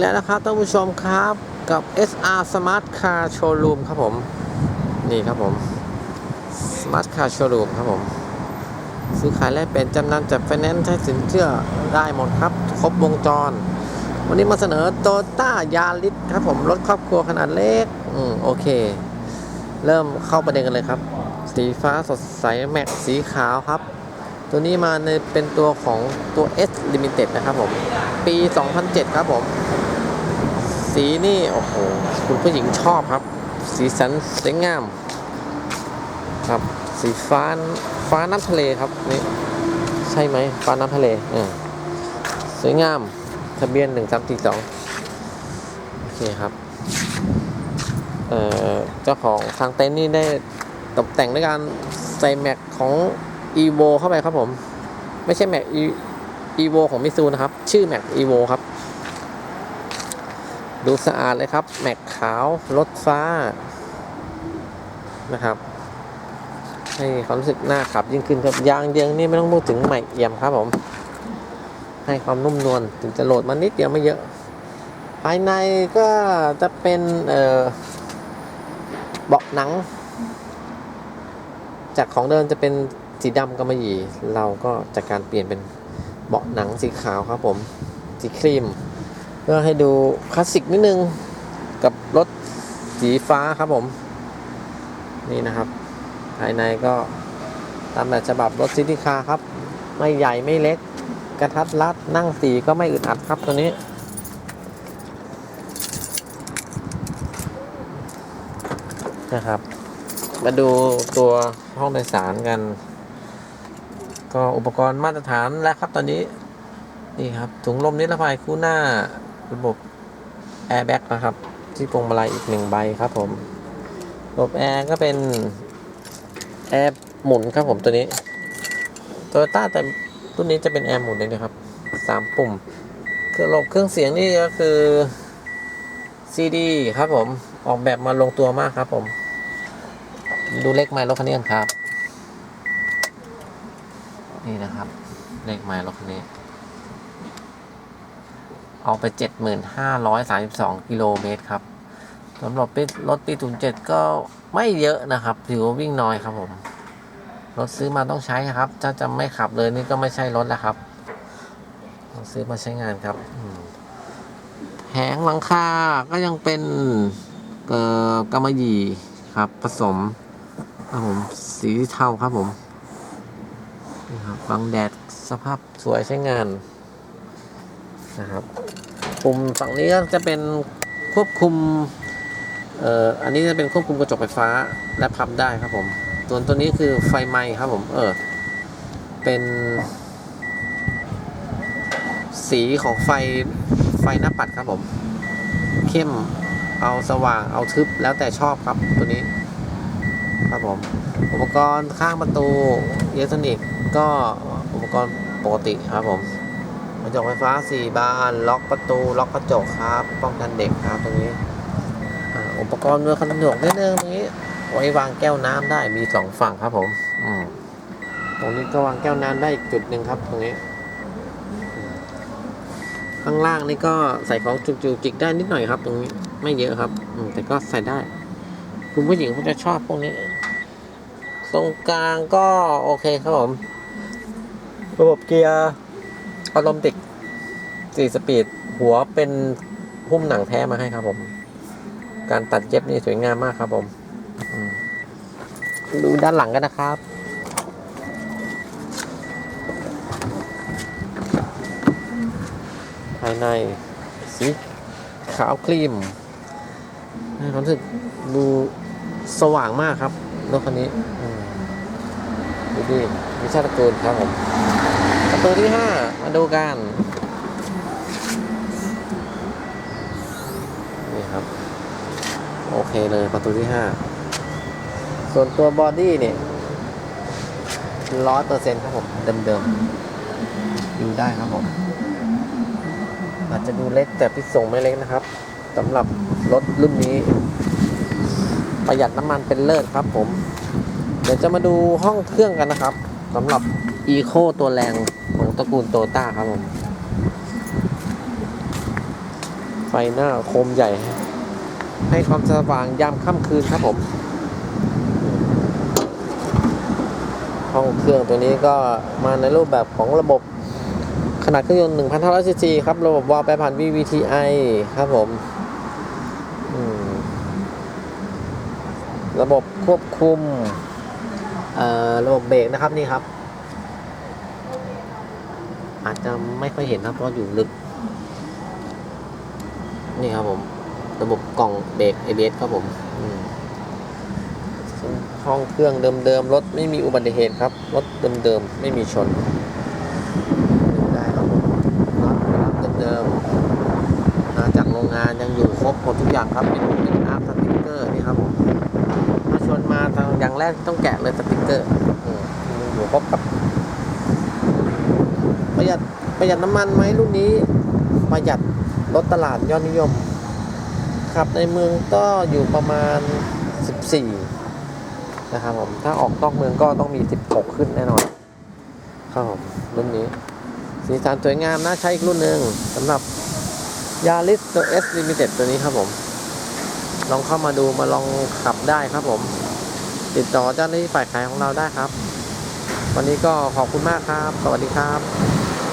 แล้วนะครับท่านผู้ชมครับกับ SR Smart Car Showroom ครับผม นี่ครับผม Smart Car Showroom ครับผม ซื้อขายแลกเป็นจำนำจัดไฟแนนซ์ใช้สินเชื่อได้หมดครับ ครบวงจร วันนี้มาเสนอโตต้ายาริสครับผม รถครอบครัวขนาดเล็ก อืม โอเค เริ่มเข้าประเด็นกันเลยครับ สีฟ้าสดใส แม็กสีขาวครับ ตัวนี้มาในเป็นตัวของตัว S Limited นะครับผม ปี 2007 ครับผม สีนี่ โอ้โห คุณผู้หญิงชอบครับ สีสันสวยงาม ครับ สีฟ้าฟ้าน้ำทะเลครับนี่ใช่ไหมฟ้าน้ำทะเลออสวยงาม ทะเบียน 1342 โอเคครับ เอ่อ เจ้าของทางเต็นท์นี่ได้ตกแต่งด้วยการใส่แม็กของ evo เข้าไปครับผม ไม่ใช่แม็ก evo ของมิซูนะครับ ชื่อแม็ก evo ครับ ดูสะอาดเลยครับ แม็กขาวรถฟ้า นะครับให้ความรู้สึกน่าขับยิ่งขึ้นครับยางเดียงนี่ไม่ต้องพูดถึงใหม่เอี่ยมครับผม ให้ความนุ่มนวลถึงจะโหลดมานิดเดียวไม่เยอะ ภายในก็จะเป็นเอ่อเบาะหนัง จากของเดิมจะเป็น สีดำกำมะหยี่เราก็จากการเปลี่ยนเป็นเบาะหนังสีขาวครับผมสีครีมเพื่อให้ดูคลาสสิกนิดนึงกับรถสีฟ้าครับผม นี่นะครับ ภายในก็ตามแบบฉบับรถซิตี้คาร์ครับ ไม่ใหญ่ไม่เล็ก กระทัดรัดนั่งสีก็ไม่อึดอัดครับตัวนี้ นะครับ มาดูตัวห้องโดยสารกัน ก็อุปกรณ์มาตรฐานแล้วครับตอนนี้ นี่ครับ ถุงลมนิรภัยคู่หน้าระบบแอร์แบ็กนะครับ ที่พวงมาลัยอีกหนึ่งใบครับผมระบบแอร์ก็เป็นแอร์หมุนครับผมตัวนี้โตโยต้าแต่รุ่นนี้จะเป็นแอร์หมุนเลยนะครับสามปุ่มเครื่องระบบเครื่องเสียงนี่ก็คือ CD ครับผมออกแบบมาลงตัวมากครับผม ดูเลขไมล์รถคันนี้กันครับ นี่นะครับ เลขไมล์รถคันนี้เอาไป 7532 กิโลเมตรครับสำหรับรถปี07ก็ไม่เยอะนะครับ ถือว่าวิ่งน้อยครับผม รถซื้อมาต้องใช้ครับ ถ้าจะไม่ขับเลยนี่ก็ไม่ใช่รถแล้วครับซื้อมาใช้งานครับแผงหลังคาก็ยังเป็นเอ่อกำมะหยี่ครับ ผสมครับผมสีเทาครับผม นี่ครับบังแดดสภาพสวยใช้งานนะครับปุ่มฝั่งนี้ก็จะเป็นควบคุมเอ่ออันนี้จะเป็นควบคุมกระจกไฟฟ้าและพับได้ครับผมส่วนตัวนี้คือไฟไหม้ครับผมเออเป็นสีของไฟไฟหน้าปัดครับผม เข้มเอาสว่างเอาทึบแล้วแต่ชอบครับตัวนี้ ครับผม อุปกรณ์ข้างประตูอิเล็กทรอนิกส์ ก็อุปกรณ์ปกติครับผมกระจกไฟฟ้า 4 บาน ล็อกประตู ล็อกกระจกครับ ป้องกันเด็กครับตรงนี้อุปกรณ์เรือขนมนิดนึงตรงนี้ ไว้วางแก้วน้ำได้มีสองฝั่งครับผมอตรงนี้ก็วางแก้วน้ำได้อีกจุดหนึ่งครับ ตรงนี้ ข้างล่างนี่ก็ใส่ของจุกจิกได้นิดหน่อยครับ ตรงนี้ไม่เยอะครับอืแต่ก็ใส่ได้ คุณผู้หญิงเขาจะชอบพวกนี้ ตรงกลางก็โอเคครับผม ระบบเกียร์อารมติกสี่สปีด หัวเป็นหุ้มหนังแท้มาให้ครับผม การตัดเย็บนี่สวยงามมากครับผม ดูด้านหลังกันนะครับ ภายในสีขาวครีมรู้สึกดูสว่างมากครับรถคันนี้ ดูดิวิชาตระกูลครับผมประตูที่ห้ามาดูกันนี่ครับ โอเคเลยประตูที่ห้าส่วนตัวบอดี้เนี่ยร้อยเปอร์เซ็นต์ครับผม เดิมๆอยู่ได้ครับผม อาจจะดูเล็กแต่พิส่งไม่เล็กนะครับสำหรับรถรุ่นนี้ ประหยัดน้ำมันเป็นเลิศครับผม เดี๋ยวจะมาดูห้องเครื่องกันนะครับสำหรับอีโคตัวแรงของตระกูลโตต้าครับผมไฟหน้าโคมใหญ่ ให้ความสว่างยามค่ำคืนครับผม ห้องเครื่องตัวนี้ก็มาในรูปแบบของระบบขนาดเครื่องยนต์1,500ซีซีครับ ระบบวาล์วแปรผ่าน VVTi ครับผม ระบบควบคุม ระบบเบรกนะครับนี่ครับ อาจจะไม่ค่อยเห็นนะเพราะอยู่ลึก นี่ครับผม ระบบกล่องเบรก ABS ครับผมห้องเครื่องเดิมๆรถไม่มีอุบัติเหตุครับรถเดิมๆไม่มีชนได้ครับผมรับเดิมๆมาจากโรงงานยังอยู่ครบหมดทุกอย่างครับเป็นเป็นอาร์ตสติ๊กเกอร์นี่ครับผม อย่างแรกต้องแกะเลยสติกเกอร์อยู่ครบครับประหยัดประหยัดน้ำมันไหมรุ่นนี้ ประหยัดรถตลาดยอดนิยมขับในเมืองก็อยู่ประมาณ 14 นะครับผม ถ้าออกนอกเมืองก็ต้องมี 16 ขึ้นแน่นอน ครับผมรุ่นนี้ สีสันสวยงามน่าใช้อีกรุ่นหนึ่งสำหรับยา r ิสตัว S Limited ตัวนี้ครับผม ลองเข้ามาดูมาลองขับได้ครับผม ติดต่อเจ้าหน้าที่ฝ่ายขายของเราได้ครับ วันนี้ก็ขอบคุณมากครับ สวัสดีครับ